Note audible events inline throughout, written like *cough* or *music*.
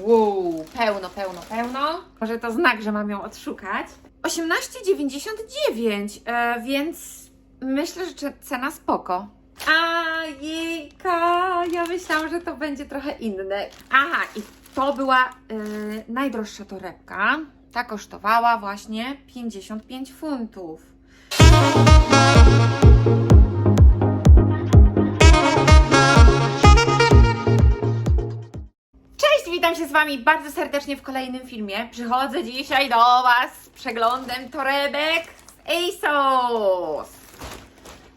Wow, pełno, pełno, pełno. Może to znak, że mam ją odszukać. 18,99, e, więc myślę, że cena spoko. A jejka, ja myślałam, że to będzie trochę inne. Aha, i to była e, najdroższa torebka. Ta kosztowała właśnie 55 funtów. Witam się z Wami bardzo serdecznie w kolejnym filmie. Przychodzę dzisiaj do Was z przeglądem torebek z ASOS.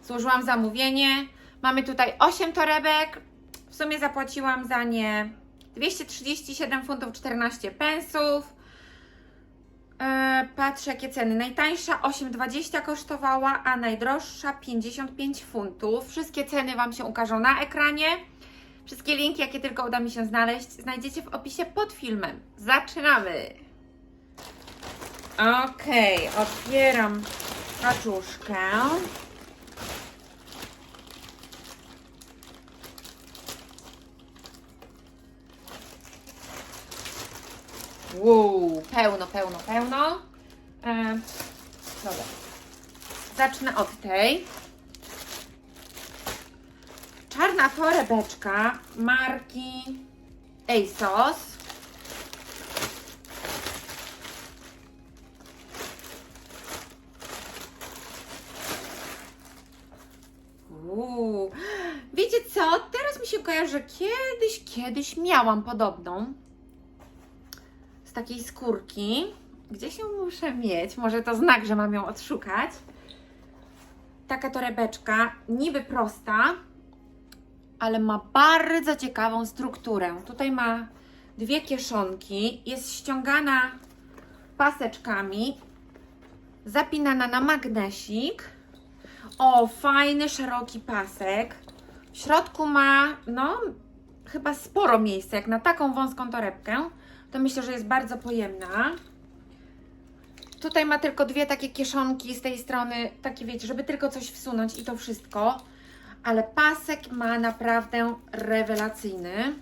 Złożyłam zamówienie. Mamy tutaj 8 torebek. W sumie zapłaciłam za nie 237 funtów 14 pensów. E, patrzę jakie ceny. Najtańsza 8,20 kosztowała, a najdroższa 55 funtów. Wszystkie ceny Wam się ukażą na ekranie. Wszystkie linki, jakie tylko uda mi się znaleźć, znajdziecie w opisie pod filmem. Zaczynamy! Okej, otwieram paczuszkę. Wow, pełno, pełno, pełno. E, dobra. Zacznę od tej. Czarna torebeczka marki ASOS. Uuu. Wiecie co? Teraz mi się kojarzy, że kiedyś, kiedyś miałam podobną. Z takiej skórki. Gdzieś ją muszę mieć. Może to znak, że mam ją odszukać. Taka torebeczka, niby prosta, ale ma bardzo ciekawą strukturę. Tutaj ma dwie kieszonki, jest ściągana paseczkami, zapinana na magnesik. O, fajny, szeroki pasek. W środku ma, no, chyba sporo miejsca, jak na taką wąską torebkę. To myślę, że jest bardzo pojemna. Tutaj ma tylko dwie takie kieszonki z tej strony, takie wiecie, żeby tylko coś wsunąć i to wszystko ale pasek ma naprawdę rewelacyjny.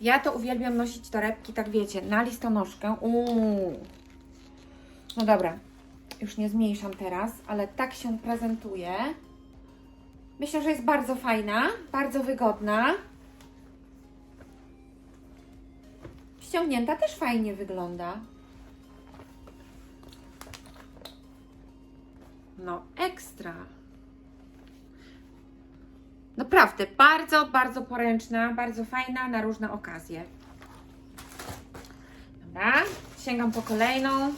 Ja to uwielbiam nosić torebki, tak wiecie, na listonoszkę. Uuu. No dobra, już nie zmniejszam teraz, ale tak się prezentuje. Myślę, że jest bardzo fajna, bardzo wygodna. Ściągnięta też fajnie wygląda. No, ekstra. Naprawdę, bardzo, bardzo poręczna, bardzo fajna na różne okazje. Dobra, sięgam po kolejną.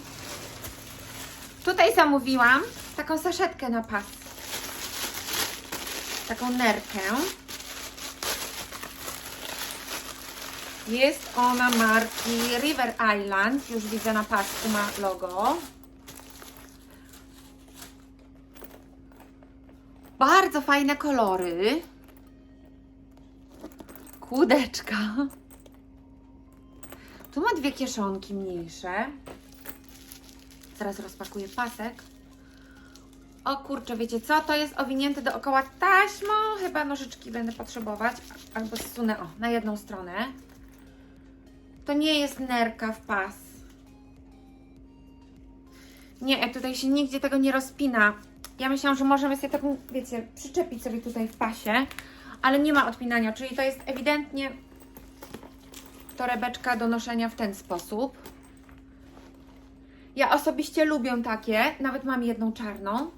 Tutaj zamówiłam taką saszetkę na pas. Taką nerkę. Jest ona marki River Island. Już widzę na pasku ma logo. Bardzo fajne kolory. Kłódeczka. Tu ma dwie kieszonki mniejsze. Zaraz rozpakuję pasek. O kurczę, wiecie co? To jest owinięte dookoła taśmą. Chyba nożyczki będę potrzebować. Albo zsunę, o, na jedną stronę. To nie jest nerka w pas. Nie, tutaj się nigdzie tego nie rozpina. Ja myślałam, że możemy sobie taką, wiecie, przyczepić sobie tutaj w pasie, ale nie ma odpinania, czyli to jest ewidentnie torebeczka do noszenia w ten sposób. Ja osobiście lubię takie, nawet mam jedną czarną,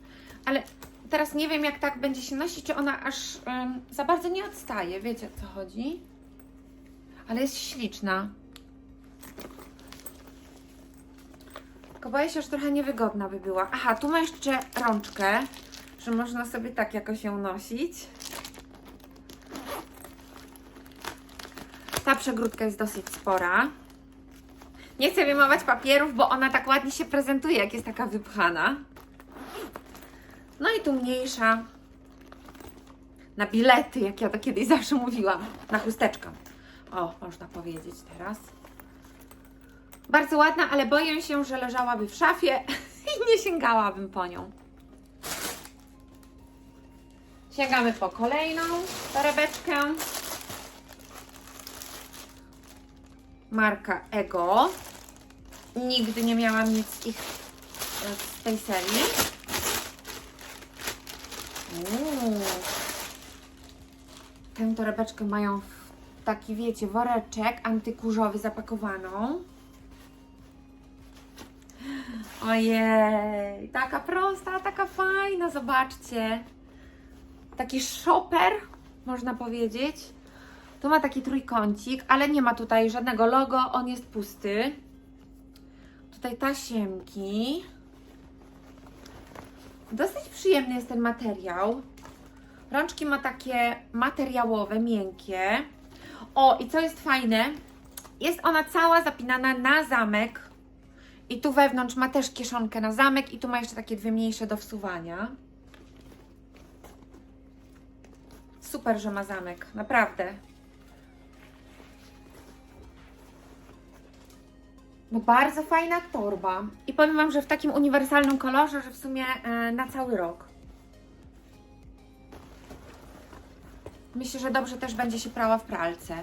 ale teraz nie wiem jak tak będzie się nosić, czy ona aż ym, za bardzo nie odstaje, wiecie o co chodzi? Ale jest śliczna. Tylko boję się, że trochę niewygodna by była. Aha, tu ma jeszcze rączkę, że można sobie tak jakoś ją nosić. Ta przegródka jest dosyć spora. Nie chcę wyjmować papierów, bo ona tak ładnie się prezentuje, jak jest taka wypchana. No i tu mniejsza. Na bilety, jak ja to kiedyś zawsze mówiłam. Na chusteczkę. O, można powiedzieć teraz. Bardzo ładna, ale boję się, że leżałaby w szafie *laughs* i nie sięgałabym po nią. Sięgamy po kolejną torebeczkę. marka Ego. Nigdy nie miałam nic ich e, z tej serii. Tę torebeczkę mają w taki, wiecie, woreczek antykurzowy zapakowaną. Ojej, taka prosta, taka fajna, zobaczcie. Taki shopper, można powiedzieć. Tu ma taki trójkącik, ale nie ma tutaj żadnego logo, on jest pusty. Tutaj tasiemki. Dosyć przyjemny jest ten materiał. Rączki ma takie materiałowe, miękkie. O, i co jest fajne, jest ona cała zapinana na zamek. I tu wewnątrz ma też kieszonkę na zamek i tu ma jeszcze takie dwie mniejsze do wsuwania. Super, że ma zamek, naprawdę. No bardzo fajna torba. I powiem Wam, że w takim uniwersalnym kolorze, że w sumie e, na cały rok. Myślę, że dobrze też będzie się prała w pralce.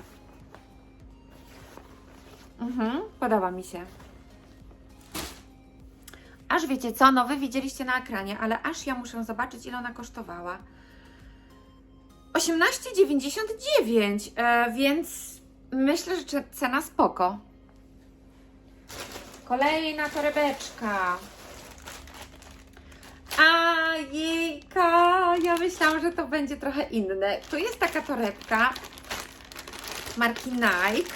Mhm, podoba mi się. Aż wiecie co, no wy widzieliście na ekranie, ale aż ja muszę zobaczyć, ile ona kosztowała. 18,99, e, więc myślę, że cena spoko. Kolejna torebeczka. A jejka, ja myślałam, że to będzie trochę inne. Tu jest taka torebka marki Nike.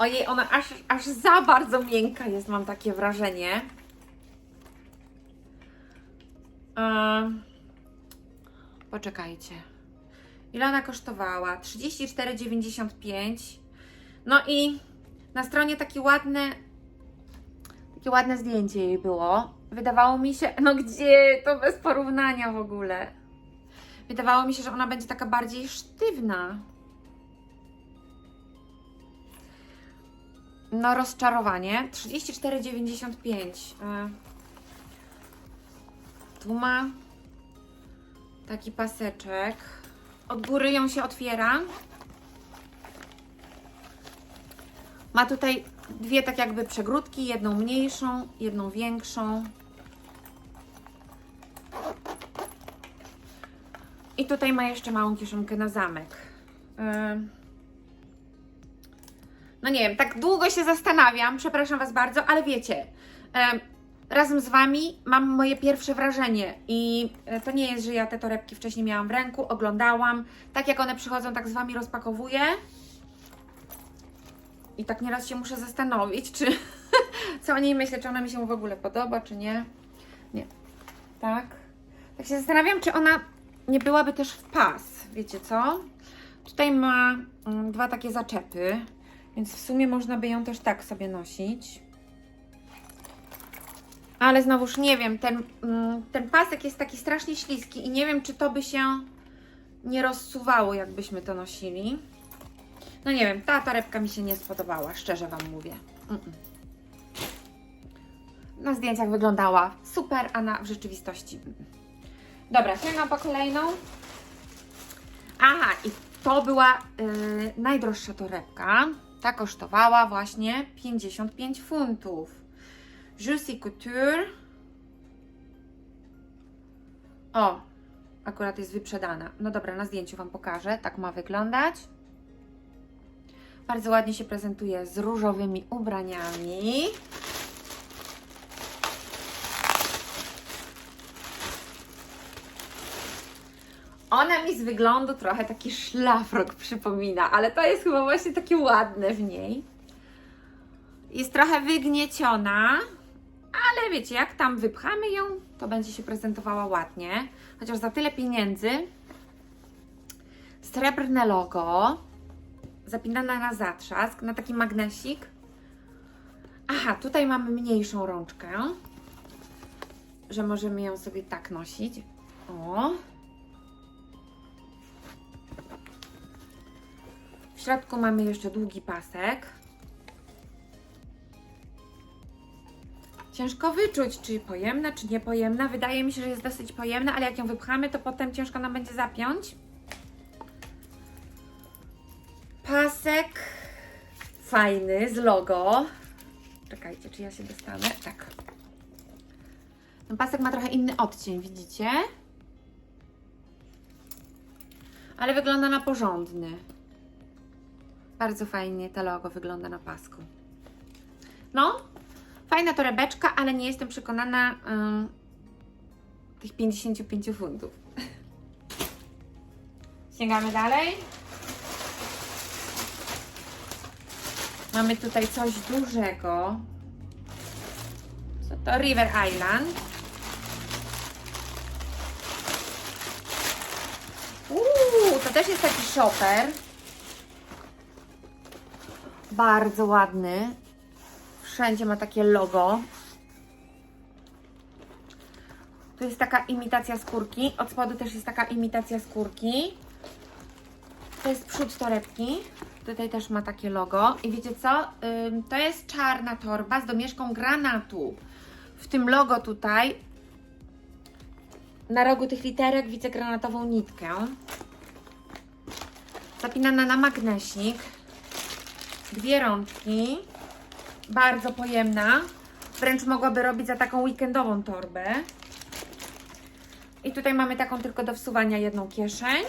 Ojej, ona aż, aż za bardzo miękka jest, mam takie wrażenie. Poczekajcie. Ile ona kosztowała? 34,95. No i na stronie takie ładne, takie ładne zdjęcie jej było. Wydawało mi się, no gdzie, to bez porównania w ogóle. Wydawało mi się, że ona będzie taka bardziej sztywna. No rozczarowanie. 34,95. E, Tu ma taki paseczek. Od góry ją się otwiera. Ma tutaj dwie tak jakby przegródki, jedną mniejszą, jedną większą. I tutaj ma jeszcze małą kieszonkę na zamek. Ym. No nie wiem, tak długo się zastanawiam, przepraszam Was bardzo, ale wiecie, em, razem z Wami mam moje pierwsze wrażenie i e, to nie jest, że ja te torebki wcześniej miałam w ręku, oglądałam, tak jak one przychodzą, tak z Wami rozpakowuję. I tak nieraz się muszę zastanowić, czy *laughs* co o niej myślę, czy ona mi się w ogóle podoba, czy nie. Nie. Tak. Tak się zastanawiam, czy ona nie byłaby też w pas. Wiecie co? Tutaj ma mm, dwa takie zaczepy, więc w sumie można by ją też tak sobie nosić. Ale znowuż nie wiem, ten, mm, ten pasek jest taki strasznie śliski i nie wiem, czy to by się nie rozsuwało, jakbyśmy to nosili. No nie wiem, ta torebka mi się nie spodobała, szczerze Wam mówię. Na zdjęciach wyglądała super, a na w rzeczywistości. Dobra, sięgam po kolejną. Aha, i to była yy, najdroższa torebka. Ta kosztowała właśnie 55 funtów. Juicy Couture. O, akurat jest wyprzedana. No dobra, na zdjęciu Wam pokażę. Tak ma wyglądać. Bardzo ładnie się prezentuje z różowymi ubraniami. Ona mi z wyglądu trochę taki szlafrok przypomina, ale to jest chyba właśnie takie ładne w niej. Jest trochę wygnieciona, ale wiecie, jak tam wypchamy ją, to będzie się prezentowała ładnie. Chociaż za tyle pieniędzy. Srebrne logo, zapinana na zatrzask, na taki magnesik. Aha, tutaj mamy mniejszą rączkę, że możemy ją sobie tak nosić. O. W środku mamy jeszcze długi pasek. Ciężko wyczuć, czy pojemna, czy niepojemna. Wydaje mi się, że jest dosyć pojemna, ale jak ją wypchamy, to potem ciężko nam będzie zapiąć. Pasek fajny z logo. Czekajcie, czy ja się dostanę? Tak. Ten pasek ma trochę inny odcień, widzicie? Ale wygląda na porządny. Bardzo fajnie to logo wygląda na pasku. No, fajna torebeczka, ale nie jestem przekonana ym, tych 55 funtów. *laughs* Sięgamy dalej. Mamy tutaj coś dużego. Co to? River Island. Uuu, to też jest taki shopper. Bardzo ładny. Wszędzie ma takie logo. Tu jest taka imitacja skórki. Od spodu też jest taka imitacja skórki. To jest przód torebki. Tutaj też ma takie logo. I wiecie co? To jest czarna torba z domieszką granatu. W tym logo tutaj na rogu tych literek widzę granatową nitkę. Zapinana na magnesik. Dwie rączki. Bardzo pojemna. Wręcz mogłaby robić za taką weekendową torbę. I tutaj mamy taką tylko do wsuwania jedną kieszeń.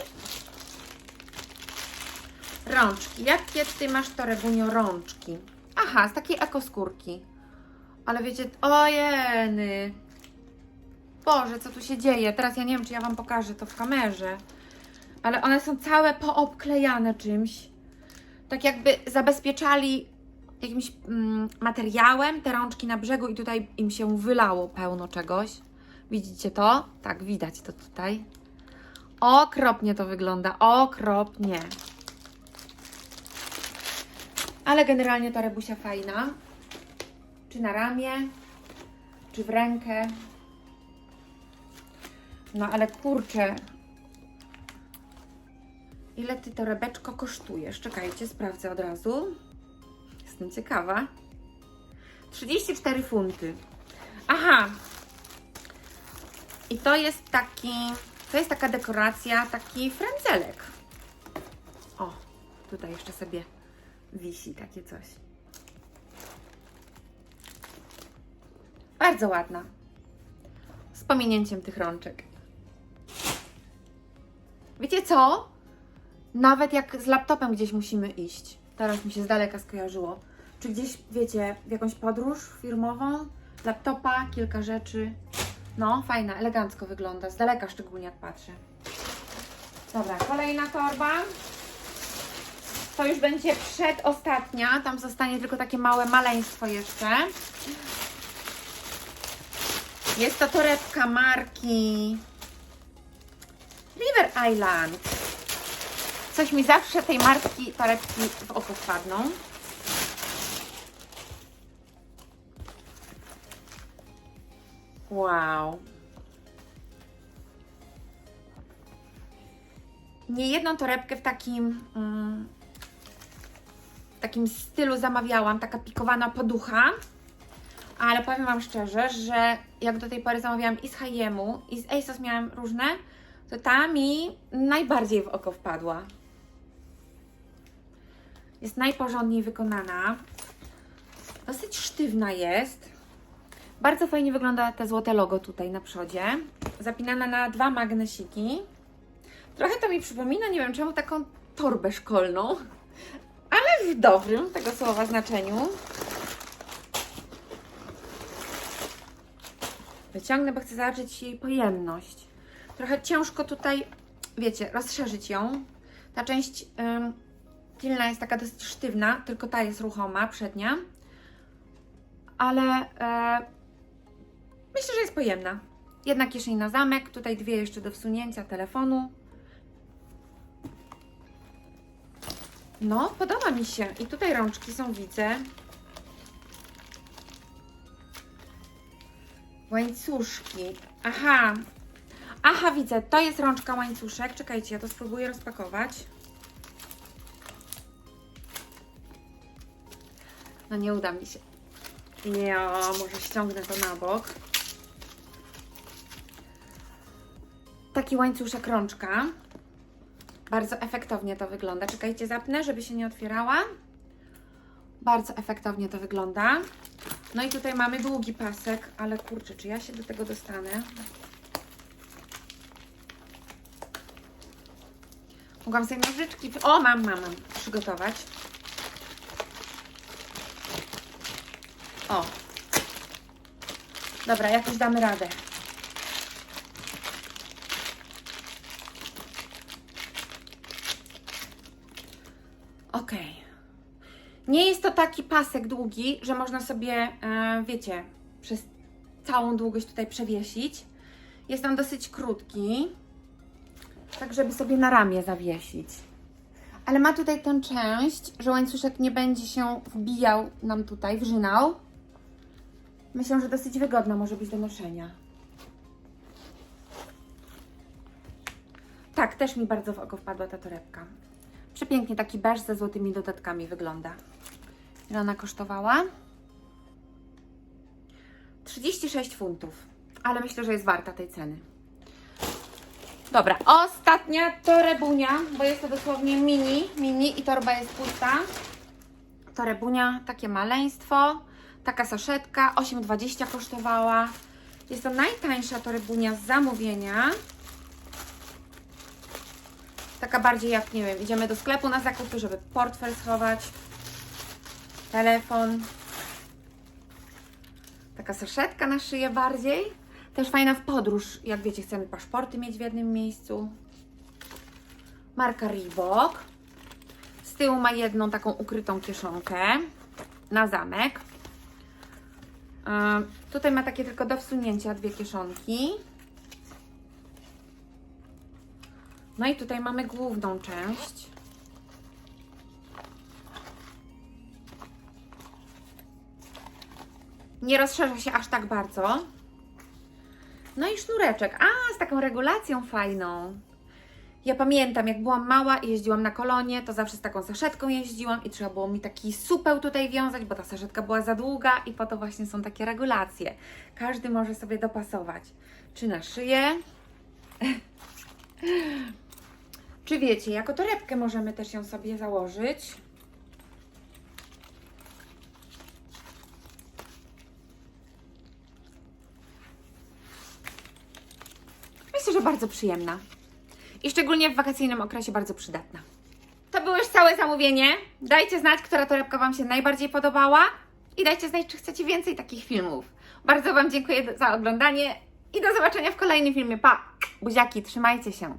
Rączki. Jakie ty masz torebunio rączki? Aha, z takiej ekoskórki. Ale wiecie, ojeny. Boże, co tu się dzieje? Teraz ja nie wiem, czy ja Wam pokażę to w kamerze. Ale one są całe poobklejane czymś. Tak jakby zabezpieczali jakimś mm, materiałem te rączki na brzegu i tutaj im się wylało pełno czegoś. Widzicie to? Tak, widać to tutaj. Okropnie to wygląda, okropnie. Ale generalnie ta rebusia fajna. Czy na ramię, czy w rękę. No ale kurczę. Ile ty torebeczko kosztujesz? Czekajcie, sprawdzę od razu. Jestem ciekawa. 34 funty. Aha. I to jest taki, to jest taka dekoracja, taki frędzelek. O, tutaj jeszcze sobie wisi takie coś. Bardzo ładna. Z pominięciem tych rączek. Wiecie co? Nawet jak z laptopem gdzieś musimy iść, teraz mi się z daleka skojarzyło, czy gdzieś, wiecie, w jakąś podróż firmową, laptopa, kilka rzeczy. No, fajna, elegancko wygląda, z daleka szczególnie jak patrzę. Dobra, kolejna torba. To już będzie przedostatnia, tam zostanie tylko takie małe maleństwo jeszcze. Jest to torebka marki River Island. Coś mi zawsze tej marki torebki w oko wpadną. Wow. Nie jedną torebkę w takim mm, w takim stylu zamawiałam, taka pikowana poducha. Ale powiem Wam szczerze, że jak do tej pory zamawiałam i z H&M-u, i z ASOS miałam różne, to ta mi najbardziej w oko wpadła. Jest najporządniej wykonana. Dosyć sztywna jest. Bardzo fajnie wygląda te złote logo tutaj na przodzie. Zapinana na dwa magnesiki. Trochę to mi przypomina, nie wiem czemu, taką torbę szkolną, ale w dobrym tego słowa znaczeniu. Wyciągnę, bo chcę zobaczyć jej pojemność. Trochę ciężko tutaj, wiecie, rozszerzyć ją. Ta część tylna jest taka dosyć sztywna, tylko ta jest ruchoma, przednia. Ale e, myślę, że jest pojemna. Jedna kieszeń na zamek, tutaj dwie jeszcze do wsunięcia telefonu. No, podoba mi się. I tutaj rączki są, widzę. Łańcuszki. Aha. Aha, widzę. To jest rączka łańcuszek. Czekajcie, ja to spróbuję rozpakować. No nie uda mi się. Ja może ściągnę to na bok. Taki łańcuszek rączka. Bardzo efektownie to wygląda. Czekajcie, zapnę, żeby się nie otwierała. Bardzo efektownie to wygląda. No i tutaj mamy długi pasek, ale kurczę, czy ja się do tego dostanę? Mogłam sobie nożyczki... O, mam, mam, mam. Przygotować. O. Dobra, jakoś damy radę. Ok. Nie jest to taki pasek długi, że można sobie, e, wiecie, przez całą długość tutaj przewiesić. Jest on dosyć krótki, tak żeby sobie na ramię zawiesić. Ale ma tutaj tę część, że łańcuszek nie będzie się wbijał nam tutaj, wrzynał. Myślę, że dosyć wygodna może być do noszenia. Tak, też mi bardzo w oko wpadła ta torebka. Przepięknie taki beż ze złotymi dodatkami wygląda. Ile ona kosztowała? 36 funtów, ale myślę, że jest warta tej ceny. Dobra, ostatnia torebunia, bo jest to dosłownie mini, mini i torba jest pusta. Torebunia, takie maleństwo, taka saszetka, 8,20 kosztowała. Jest to najtańsza torebunia z zamówienia. Taka bardziej jak, nie wiem, idziemy do sklepu na zakupy, żeby portfel schować, telefon. Taka saszetka na szyję bardziej. Też fajna w podróż, jak wiecie, chcemy paszporty mieć w jednym miejscu. Marka Reebok. Z tyłu ma jedną taką ukrytą kieszonkę na zamek. Tutaj ma takie tylko do wsunięcia dwie kieszonki. No i tutaj mamy główną część. Nie rozszerza się aż tak bardzo. No i sznureczek. A, z taką regulacją fajną. Ja pamiętam, jak byłam mała i jeździłam na kolonie, to zawsze z taką saszetką jeździłam i trzeba było mi taki supeł tutaj wiązać, bo ta saszetka była za długa i po to właśnie są takie regulacje. Każdy może sobie dopasować. Czy na szyję, *laughs* czy wiecie, jako torebkę możemy też ją sobie założyć. Myślę, że bardzo przyjemna. I szczególnie w wakacyjnym okresie bardzo przydatna. To było już całe zamówienie. Dajcie znać, która torebka Wam się najbardziej podobała. I dajcie znać, czy chcecie więcej takich filmów. Bardzo Wam dziękuję za oglądanie i do zobaczenia w kolejnym filmie. Pa! Buziaki, trzymajcie się.